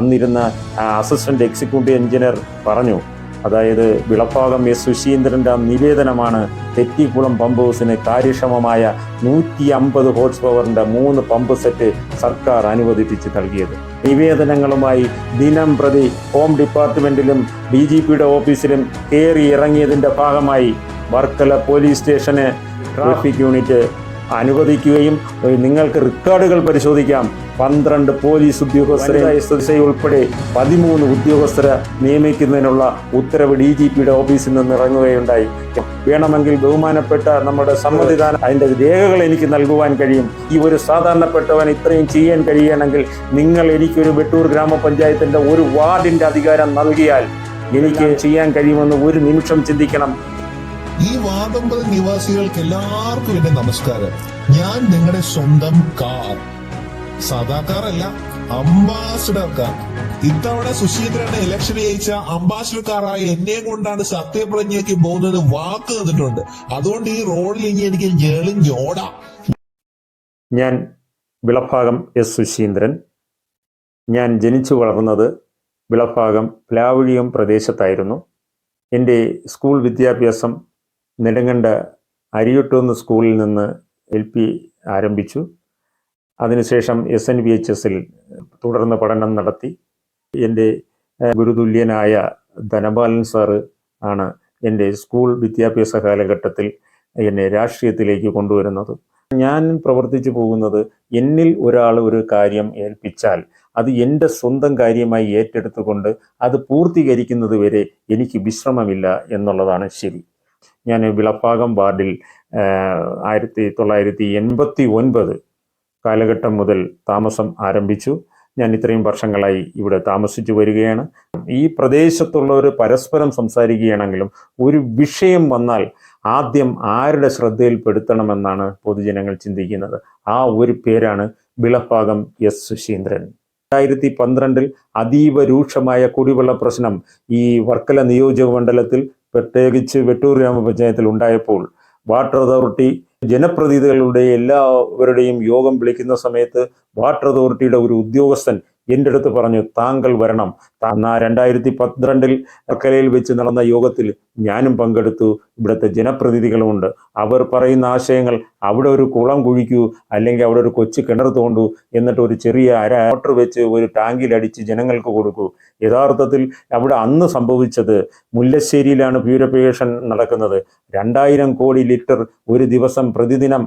അന്നിരുന്ന assistant executive engineer പറഞ്ഞു അതായത് വിളപ്പാകം S. സുശീന്ദ്രന്റെ നിവേദനമാണ് തെറ്റിക്കുളം pump ഹൗസിന് കാര്യക്ഷമമായ നൂറ്റി അമ്പത് ഹോഴ്സ് പവറിന്റെ മൂന്ന് പമ്പ് സെറ്റ് സർക്കാർ അനുവദിപ്പിച്ച് നൽകിയത്. നിവേദനങ്ങളുമായി ദിനം പ്രതി ഹോം ഡിപ്പാർട്ട്മെന്റിലും ഡി ജി പിയുടെ ഓഫീസിലും കയറി ഇറങ്ങിയതിന്റെ ഭാഗമായി വർക്കല പോലീസ് സ്റ്റേഷന് ട്രാഫിക് യൂണിറ്റ് അനുവദിക്കുകയും നിങ്ങൾക്ക് റെക്കോർഡുകൾ പരിശോധിക്കാം. പന്ത്രണ്ട് പോലീസ് ഉദ്യോഗസ്ഥരെ എസ് ഉൾപ്പെടെ പതിമൂന്ന് ഉദ്യോഗസ്ഥരെ നിയമിക്കുന്നതിനുള്ള ഉത്തരവ് ഡി ജി പിയുടെ ഓഫീസിൽ നിന്ന് ഇറങ്ങുകയുണ്ടായി. വേണമെങ്കിൽ ബഹുമാനപ്പെട്ട നമ്മുടെ സമ്മതിദാനം അതിന്റെ രേഖകൾ എനിക്ക് നൽകുവാൻ കഴിയും. ഈ ഒരു സാധാരണപ്പെട്ടവൻ ഇത്രയും ചെയ്യാൻ കഴിയണമെങ്കിൽ നിങ്ങൾ എനിക്കൊരു വെട്ടൂർ ഗ്രാമപഞ്ചായത്തിന്റെ ഒരു വാർഡിന്റെ അധികാരം നൽകിയാൽ എനിക്ക് ചെയ്യാൻ കഴിയുമെന്ന് ഒരു നിമിഷം ചിന്തിക്കണം. ഈ വാദമ്പത് നിവാസികൾക്ക് എല്ലാവർക്കും എന്റെ നമസ്കാരം. ഞാൻ നിങ്ങളുടെ സ്വന്തം കാർ. സാധാ അല്ല അംബാസിഡർ കാർ ഇത്തവണ സുശീന്ദ്രനെ ഇലക്ഷൻ ജയിച്ച അംബാസിഡർ കാറായ എന്നെ കൊണ്ടാണ് സത്യപ്രജ്ഞയ്ക്ക് പോകുന്നത് വാക്ക് തന്നിട്ടുണ്ട്. അതുകൊണ്ട് ഈ റോഡിൽ ഇനി എനിക്ക് ഞെളിഞ്ഞോടാം ഞാൻ വിളഭാഗം എസ് സുശീന്ദ്രൻ. ഞാൻ ജനിച്ചു വളർന്നത് വിളഭാഗം പ്ലാവുഴിയം പ്രദേശത്തായിരുന്നു. എന്റെ സ്കൂൾ വിദ്യാഭ്യാസം നെടുങ്കണ്ട അരിയൊട്ടുന്ന് സ്കൂളിൽ നിന്ന് എൽ പി ആരംഭിച്ചു. അതിനുശേഷം എസ് എൻ വി എച്ച് എസിൽ തുടർന്ന് പഠനം നടത്തി. എന്റെ ഗുരുതുല്യനായ ധനപാലൻ സാറ് ആണ് എന്റെ സ്കൂൾ വിദ്യാഭ്യാസ കാലഘട്ടത്തിൽ എന്നെ രാഷ്ട്രീയത്തിലേക്ക് കൊണ്ടുവരുന്നത്. ഞാൻ പ്രവർത്തിച്ചു പോകുന്നത് എന്നിൽ ഒരാൾ ഒരു കാര്യം ഏൽപ്പിച്ചാൽ അത് എന്റെ സ്വന്തം കാര്യമായി ഏറ്റെടുത്തുകൊണ്ട് അത് പൂർത്തീകരിക്കുന്നത് വരെ എനിക്ക് വിശ്രമമില്ല എന്നുള്ളതാണ് ശരി. ഞാൻ വിളപ്പാകം വാർഡിൽ ആയിരത്തി തൊള്ളായിരത്തി എൺപത്തി ഒൻപത് കാലഘട്ടം മുതൽ താമസം ആരംഭിച്ചു. ഞാൻ ഇത്രയും വർഷങ്ങളായി ഇവിടെ താമസിച്ചു വരികയാണ്. ഈ പ്രദേശത്തുള്ളവർ പരസ്പരം സംസാരിക്കുകയാണെങ്കിലും ഒരു വിഷയം വന്നാൽ ആദ്യം ആരുടെ ശ്രദ്ധയിൽപ്പെടുത്തണമെന്നാണ് പൊതുജനങ്ങൾ ചിന്തിക്കുന്നത്. ആ ഒരു പേരാണ് വിളപ്പാകം എസ് സുശീന്ദ്രൻ. രണ്ടായിരത്തി പന്ത്രണ്ടിൽ അതീവ രൂക്ഷമായ കുടിവെള്ള പ്രശ്നം ഈ വർക്കല നിയോജക മണ്ഡലത്തിൽ പ്രത്യേകിച്ച് വെട്ടൂർ ഗ്രാമപഞ്ചായത്തിൽ ഉണ്ടായപ്പോൾ വാട്ടർ അതോറിറ്റി ജനപ്രതിനിധികളുടെ എല്ലാവരുടെയും യോഗം വിളിക്കുന്ന സമയത്ത് വാട്ടർ അതോറിറ്റിയുടെ ഒരു ഉദ്യോഗസ്ഥൻ എന്റെ അടുത്ത് പറഞ്ഞു താങ്കൾ വരണം. രണ്ടായിരത്തി പന്ത്രണ്ടിൽ വർക്കലയിൽ വെച്ച് നടന്ന യോഗത്തിൽ ഞാനും പങ്കെടുത്തു. ഇവിടുത്തെ ജനപ്രതിനിധികളുമുണ്ട്. അവർ പറയുന്ന ആശയങ്ങൾ അവിടെ ഒരു കുളം കുഴിക്കൂ അല്ലെങ്കിൽ അവിടെ ഒരു കൊച്ചു കിണർ തോണ്ടു എന്നിട്ട് ഒരു ചെറിയ അര മോട്ടർ വെച്ച് ഒരു ടാങ്കിലടിച്ച് ജനങ്ങൾക്ക് കൊടുക്കൂ. യഥാർത്ഥത്തിൽ അവിടെ അന്ന് സംഭവിച്ചത് മുല്ലശ്ശേരിയിലാണ് പ്യൂരിഫിക്കേഷൻ നടക്കുന്നത്. രണ്ടായിരം കോടി ലിറ്റർ ഒരു ദിവസം പ്രതിദിനം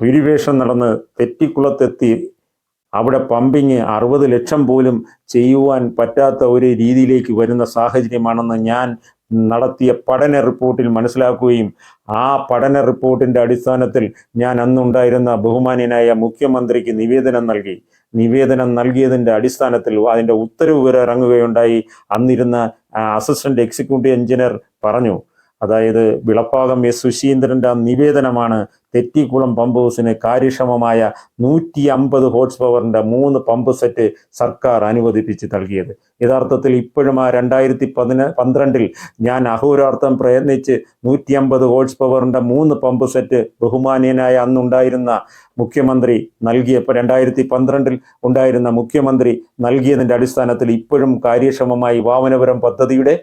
പ്യൂരിഫിക്കേഷൻ നടന്ന് തെറ്റിക്കുളത്തെത്തി. അവിടെ പമ്പിങ് അറുപത് ലക്ഷം പോലും ചെയ്യുവാൻ പറ്റാത്ത ഒരു രീതിയിലേക്ക് വരുന്ന സാഹചര്യമാണെന്ന് ഞാൻ നടത്തിയ പഠന റിപ്പോർട്ടിൽ മനസ്സിലാക്കുകയും ആ പഠന റിപ്പോർട്ടിന്റെ അടിസ്ഥാനത്തിൽ ഞാൻ അന്നുണ്ടായിരുന്ന ബഹുമാന്യനായ മുഖ്യമന്ത്രിക്ക് നിവേദനം നൽകി. നിവേദനം നൽകിയതിന്റെ അടിസ്ഥാനത്തിൽ അതിന്റെ ഉത്തരവ് വരെ ഇറങ്ങുകയുണ്ടായി. അന്നിരുന്ന അസിസ്റ്റന്റ് എക്സിക്യൂട്ടീവ് എഞ്ചിനീയർ പറഞ്ഞു. അതായത് വിളപ്പാകം എസ് സുശീന്ദ്രന്റെ ആ നിവേദനമാണ് തെറ്റിക്കുളം പമ്പ് ഹൗസിന് കാര്യക്ഷമമായ നൂറ്റി അമ്പത് ഹോഴ്സ് പവറിന്റെ മൂന്ന് പമ്പ് സെറ്റ് സർക്കാർ അനുവദിപ്പിച്ച് നൽകിയത്. യഥാർത്ഥത്തിൽ ഇപ്പോഴും ആ രണ്ടായിരത്തി പതിന പന്ത്രണ്ടിൽ ഞാൻ അഹോരാർത്ഥം പ്രയത്നിച്ച് നൂറ്റി അമ്പത് ഹോഴ്സ് പവറിന്റെ മൂന്ന് പമ്പ് സെറ്റ് ബഹുമാനീയനായ അന്നുണ്ടായിരുന്ന മുഖ്യമന്ത്രി നൽകിയപ്പോൾ രണ്ടായിരത്തി പന്ത്രണ്ടിൽ ഉണ്ടായിരുന്ന മുഖ്യമന്ത്രി നൽകിയതിന്റെ അടിസ്ഥാനത്തിൽ ഇപ്പോഴും കാര്യക്ഷമമായി വാമനപുരം പദ്ധതിയുടെ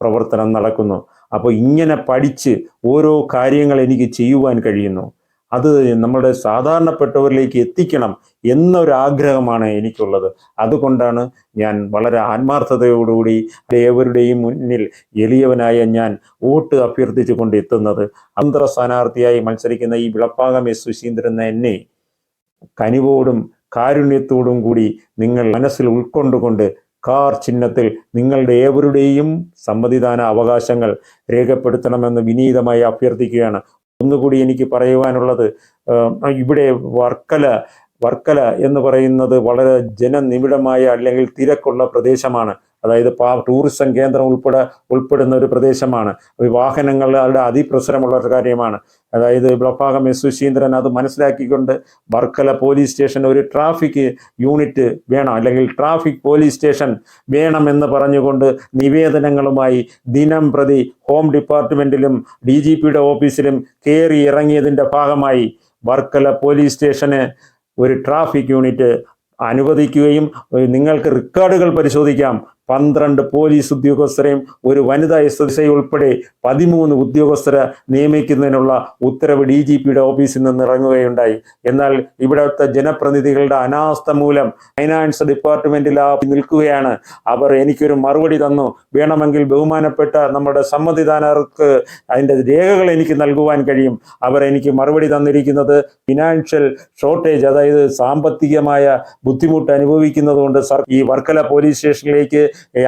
പ്രവർത്തനം നടക്കുന്നു. അപ്പോൾ ഇങ്ങനെ പഠിച്ച് ഓരോ കാര്യങ്ങൾ എനിക്ക് ചെയ്യുവാൻ കഴിയുന്നു. അത് നമ്മുടെ സാധാരണപ്പെട്ടവരിലേക്ക് എത്തിക്കണം എന്നൊരാഗ്രഹമാണ് എനിക്കുള്ളത്. അതുകൊണ്ടാണ് ഞാൻ വളരെ ആത്മാർത്ഥതയോടുകൂടി ഏവരുടെയും മുന്നിൽ എളിയവനായ ഞാൻ വോട്ട് അഭ്യർത്ഥിച്ചു കൊണ്ട് എത്തുന്നത്. അന്തർ സ്ഥാനാർത്ഥിയായി മത്സരിക്കുന്ന ഈ വിളപ്പാകം എസ് സുശീന്ദ്രൻ എന്നെ കനിവോടും കാരുണ്യത്തോടും കൂടി നിങ്ങൾ മനസ്സിൽ ഉൾക്കൊണ്ടുകൊണ്ട് കാർ ചിഹ്നത്തിൽ നിങ്ങളുടെ ഏവരുടെയും സമ്മതിദാന അവകാശങ്ങൾ രേഖപ്പെടുത്തണമെന്ന് വിനീതമായി അഭ്യർത്ഥിക്കുകയാണ്. ഒന്നുകൂടി എനിക്ക് പറയുവാനുള്ളത് ഇവിടെ വർക്കല വർക്കല എന്ന് പറയുന്നത് വളരെ ജനനിബിഡമായ അല്ലെങ്കിൽ തിരക്കുള്ള പ്രദേശമാണ്. അതായത് പാ ടൂറിസം കേന്ദ്രം ഉൾപ്പെടെ ഉൾപ്പെടുന്ന ഒരു പ്രദേശമാണ്. വാഹനങ്ങളുടെ അതിപ്രസരമുള്ള ഒരു കാര്യമാണ്. അതായത് വിളഭാഗം എസ് സുശീന്ദ്രൻ അത് മനസ്സിലാക്കിക്കൊണ്ട് വർക്കല പോലീസ് സ്റ്റേഷൻ ഒരു ട്രാഫിക് യൂണിറ്റ് വേണം അല്ലെങ്കിൽ ട്രാഫിക് പോലീസ് സ്റ്റേഷൻ വേണമെന്ന് പറഞ്ഞുകൊണ്ട് നിവേദനങ്ങളുമായി ദിനം പ്രതി ഹോം ഡിപ്പാർട്ട്മെന്റിലും ഡി ജി പിയുടെ ഓഫീസിലും കയറി ഇറങ്ങിയതിന്റെ ഭാഗമായി വർക്കല പോലീസ് സ്റ്റേഷന് ഒരു ട്രാഫിക് യൂണിറ്റ് അനുവദിക്കുകയും നിങ്ങൾക്ക് റെക്കോർഡുകൾ പരിശോധിക്കാം. പന്ത്രണ്ട് പോലീസ് ഉദ്യോഗസ്ഥരെയും ഒരു വനിതാ എസ് എസ് ഐ ഉൾപ്പെടെ പതിമൂന്ന് ഉദ്യോഗസ്ഥരെ നിയമിക്കുന്നതിനുള്ള ഉത്തരവ് ഡി ജി പിയുടെ ഓഫീസിൽ നിന്ന് ഇറങ്ങുകയുണ്ടായി. എന്നാൽ ഇവിടുത്തെ ജനപ്രതിനിധികളുടെ അനാസ്ഥ മൂലം ഫൈനാൻസ് ഡിപ്പാർട്ട്മെന്റിൽ ആ നിൽക്കുകയാണ്. അവർ എനിക്കൊരു മറുപടി തന്നു. വേണമെങ്കിൽ ബഹുമാനപ്പെട്ട നമ്മുടെ സമ്മതിദാനർക്ക് അതിന്റെ രേഖകൾ എനിക്ക് നൽകുവാൻ കഴിയും. അവർ എനിക്ക് മറുപടി തന്നിരിക്കുന്നത് ഫിനാൻഷ്യൽ ഷോർട്ടേജ് അതായത് സാമ്പത്തികമായ ബുദ്ധിമുട്ട് അനുഭവിക്കുന്നതുകൊണ്ട് സർ ഈ വർക്കല പോലീസ് സ്റ്റേഷനിലേക്ക്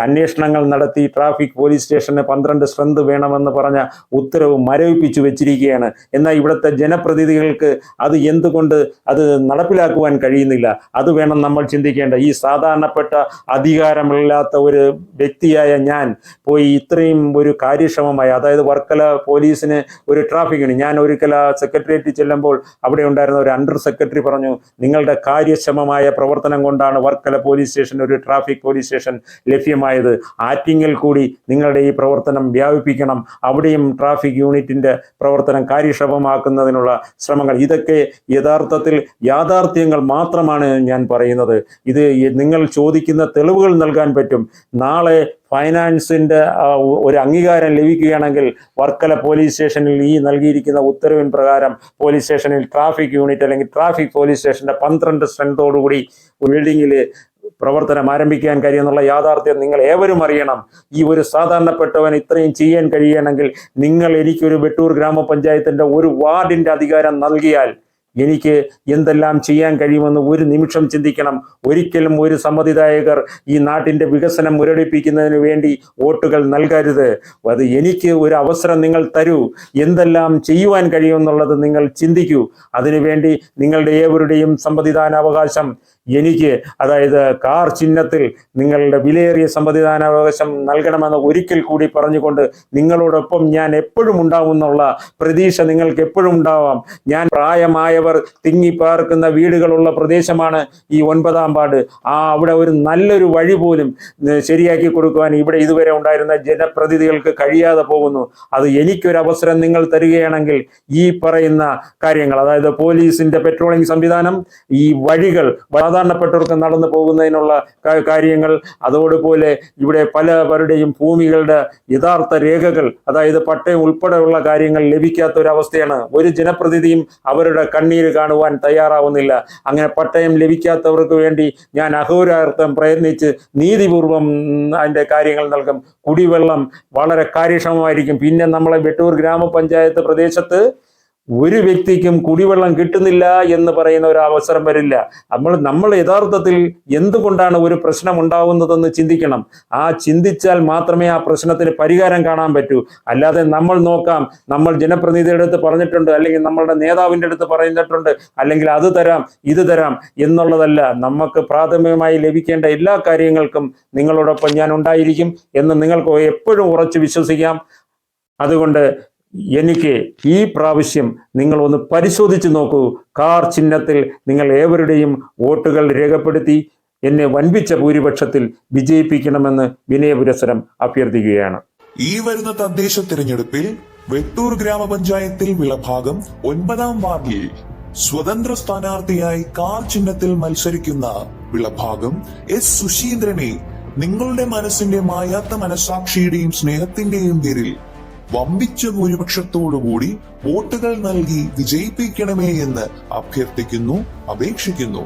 അന്വേഷണങ്ങൾ നടത്തി ട്രാഫിക് പോലീസ് സ്റ്റേഷന് പന്ത്രണ്ട് സ്ട്രെങ്ത് വേണമെന്ന് പറഞ്ഞ ഉത്തരവ് മരവിപ്പിച്ചു വെച്ചിരിക്കുകയാണ്. എന്നാൽ ഇവിടുത്തെ ജനപ്രതിനിധികൾക്ക് അത് എന്തുകൊണ്ട് അത് നടപ്പിലാക്കുവാൻ കഴിയുന്നില്ല? അത് വേണം നമ്മൾ ചിന്തിക്കേണ്ട. ഈ സാധാരണപ്പെട്ട അധികാരമില്ലാത്ത ഒരു വ്യക്തിയായ ഞാൻ പോയി ഇത്രയും ഒരു കാര്യക്ഷമമായ അതായത് വർക്കല പോലീസിന് ഒരു ട്രാഫിക് ട്രാഫിക്കിന് ഞാൻ ഒരിക്കൽ ആ സെക്രട്ടേറിയറ്റ് ചെല്ലുമ്പോൾ അവിടെ ഉണ്ടായിരുന്ന ഒരു അണ്ടർ സെക്രട്ടറി പറഞ്ഞു നിങ്ങളുടെ കാര്യക്ഷമമായ പ്രവർത്തനം കൊണ്ടാണ് വർക്കല പോലീസ് സ്റ്റേഷൻ ഒരു ട്രാഫിക് പോലീസ് സ്റ്റേഷൻ ലഭ്യമായത് ആറ്റിങ്ങൽ കൂടി നിങ്ങളുടെ ഈ പ്രവർത്തനം വ്യാപിപ്പിക്കണം. അവിടെയും ട്രാഫിക് യൂണിറ്റിന്റെ പ്രവർത്തനം കാര്യക്ഷമമാക്കുന്നതിനുള്ള ശ്രമങ്ങൾ. ഇതൊക്കെ യഥാർത്ഥത്തിൽ യാഥാർത്ഥ്യങ്ങൾ മാത്രമാണ് ഞാൻ പറയുന്നത്. ഇത് നിങ്ങൾ ചോദിക്കുന്ന തെളിവുകൾ നൽകാൻ പറ്റും. നാളെ ഫൈനാൻസിന്റെ ഒരു അംഗീകാരം ലഭിക്കുകയാണെങ്കിൽ വർക്കല പോലീസ് സ്റ്റേഷനിൽ ഈ നൽകിയിരിക്കുന്ന ഉത്തരവിൻ പ്രകാരം പോലീസ് സ്റ്റേഷനിൽ ട്രാഫിക് യൂണിറ്റ് അല്ലെങ്കിൽ ട്രാഫിക് പോലീസ് സ്റ്റേഷന്റെ പന്ത്രണ്ട് സ്ട്രെങ്തോടുകൂടി ബിൽഡിങ്ങിൽ പ്രവർത്തനം ആരംഭിക്കാൻ കഴിയുമെന്നുള്ള യാഥാർത്ഥ്യം നിങ്ങൾ ഏവരും അറിയണം. ഈ ഒരു സാധാരണപ്പെട്ടവൻ ഇത്രയും ചെയ്യാൻ കഴിയണമെങ്കിൽ നിങ്ങൾ എനിക്കൊരു വെട്ടൂർ ഗ്രാമപഞ്ചായത്തിന്റെ ഒരു വാർഡിന്റെ അധികാരം നൽകിയാൽ എനിക്ക് എന്തെല്ലാം ചെയ്യാൻ കഴിയുമെന്ന് ഒരു നിമിഷം ചിന്തിക്കണം. ഒരിക്കലും ഒരു സമ്മതിദായകർ ഈ നാട്ടിന്റെ വികസനം മുരടിപ്പിക്കുന്നതിന് വേണ്ടി വോട്ടുകൾ നൽകരുത്. അത് എനിക്ക് ഒരു അവസരം നിങ്ങൾ തരൂ. എന്തെല്ലാം ചെയ്യുവാൻ കഴിയുമെന്നുള്ളത് നിങ്ങൾ ചിന്തിക്കൂ. അതിനുവേണ്ടി നിങ്ങളുടെ ഏവരുടെയും സമ്മതിദാനാവകാശം എനിക്ക് അതായത് കാർ ചിഹ്നത്തിൽ നിങ്ങളുടെ വിലയേറിയ സമ്മതിദാനാവകാശം നൽകണമെന്ന് ഒരിക്കൽ കൂടി പറഞ്ഞുകൊണ്ട് നിങ്ങളോടൊപ്പം ഞാൻ എപ്പോഴും ഉണ്ടാവുമെന്നുള്ള പ്രതീക്ഷ നിങ്ങൾക്ക് എപ്പോഴും ഉണ്ടാവാം. ഞാൻ പ്രായമായവർ തിങ്ങി പാർക്കുന്ന വീടുകളുള്ള പ്രദേശമാണ് ഈ ഒൻപതാം പാട്. ആ അവിടെ ഒരു നല്ലൊരു വഴി പോലും ശരിയാക്കി കൊടുക്കുവാൻ ഇവിടെ ഇതുവരെ ഉണ്ടായിരുന്ന ജനപ്രതിനിധികൾക്ക് കഴിയാതെ പോകുന്നു. അത് എനിക്കൊരു അവസരം നിങ്ങൾ തരികയാണെങ്കിൽ ഈ പറയുന്ന കാര്യങ്ങൾ അതായത് പോലീസിന്റെ പെട്രോളിംഗ് സംവിധാനം ഈ വഴികൾ സാധാരണപ്പെട്ടവർക്ക് നടന്നു പോകുന്നതിനുള്ള കാര്യങ്ങൾ അതോടുപോലെ ഇവിടെ പലവരുടെയും ഭൂമികളുടെ യഥാർത്ഥ രേഖകൾ അതായത് പട്ടയം ഉൾപ്പെടെയുള്ള കാര്യങ്ങൾ ലഭിക്കാത്ത ഒരു അവസ്ഥയാണ് ഒരു ജനപ്രതിനിധിയും അവരുടെ കണ്ണീര് കാണുവാൻ തയ്യാറാവുന്നില്ല. അങ്ങനെ പട്ടയം ലഭിക്കാത്തവർക്ക് വേണ്ടി ഞാൻ അഹോരാർത്ഥം പ്രയത്നിച്ച് നീതിപൂർവം അതിന്റെ കാര്യങ്ങൾ നൽകും. കുടിവെള്ളം വളരെ കാര്യക്ഷമമായിരിക്കും. പിന്നെ നമ്മളെ വെട്ടൂർ ഗ്രാമപഞ്ചായത്ത് പ്രദേശത്ത് ഒരു വ്യക്തിക്കും കുടിവെള്ളം കിട്ടുന്നില്ല എന്ന് പറയുന്ന ഒരു അവസരം വരില്ല. നമ്മൾ നമ്മൾ യഥാർത്ഥത്തിൽ എന്തുകൊണ്ടാണ് ഒരു പ്രശ്നം ഉണ്ടാവുന്നതെന്ന് ചിന്തിക്കണം. ആ ചിന്തിച്ചാൽ മാത്രമേ ആ പ്രശ്നത്തിന് പരിഹാരം കാണാൻ പറ്റൂ. അല്ലാതെ നമ്മൾ നോക്കാം നമ്മൾ ജനപ്രതിനിധിയുടെ അടുത്ത് പറഞ്ഞിട്ടുണ്ട് അല്ലെങ്കിൽ നമ്മളുടെ നേതാവിന്റെ അടുത്ത് പറഞ്ഞിട്ടുണ്ട് അല്ലെങ്കിൽ അത് തരാം ഇത് തരാം എന്നുള്ളതല്ല. നമുക്ക് പ്രാഥമികമായി ലഭിക്കേണ്ട എല്ലാ കാര്യങ്ങൾക്കും നിങ്ങളോടൊപ്പം ഞാൻ ഉണ്ടായിരിക്കും എന്ന് നിങ്ങൾക്ക് എപ്പോഴും ഉറച്ചു വിശ്വസിക്കാം. അതുകൊണ്ട് എനിക്ക് ഈ പ്രാവശ്യം നിങ്ങൾ ഒന്ന് പരിശോധിച്ച് നോക്കൂ. കാർ ചിഹ്നത്തിൽ നിങ്ങൾ ഏവരുടെയും വോട്ടുകൾ രേഖപ്പെടുത്തി. എന്നെ വൻപിച്ച ഭൂരിപക്ഷത്തിൽ വിജയിപ്പിക്കണമെന്ന് വിനയപുരസരം അഭ്യർത്ഥിക്കുകയാണ്. ഈ വരുന്ന തദ്ദേശ തിരഞ്ഞെടുപ്പിൽ വെട്ടൂർ ഗ്രാമപഞ്ചായത്തിൽ വിളഭാഗം ഒൻപതാം വാർഡിൽ സ്വതന്ത്ര സ്ഥാനാർത്ഥിയായി കാർ ചിഹ്നത്തിൽ മത്സരിക്കുന്ന വിളഭാഗം എസ് സുശീന്ദ്രനെ നിങ്ങളുടെ മനസ്സിന്റെ മായാത്ത മനസാക്ഷിയുടെയും സ്നേഹത്തിന്റെയും പേരിൽ വമ്പിച്ച ഭൂരിപക്ഷത്തോടുകൂടി വോട്ടുകൾ നൽകി വിജയിപ്പിക്കണമേ എന്ന് അഭ്യർത്ഥിക്കുന്നു അപേക്ഷിക്കുന്നു.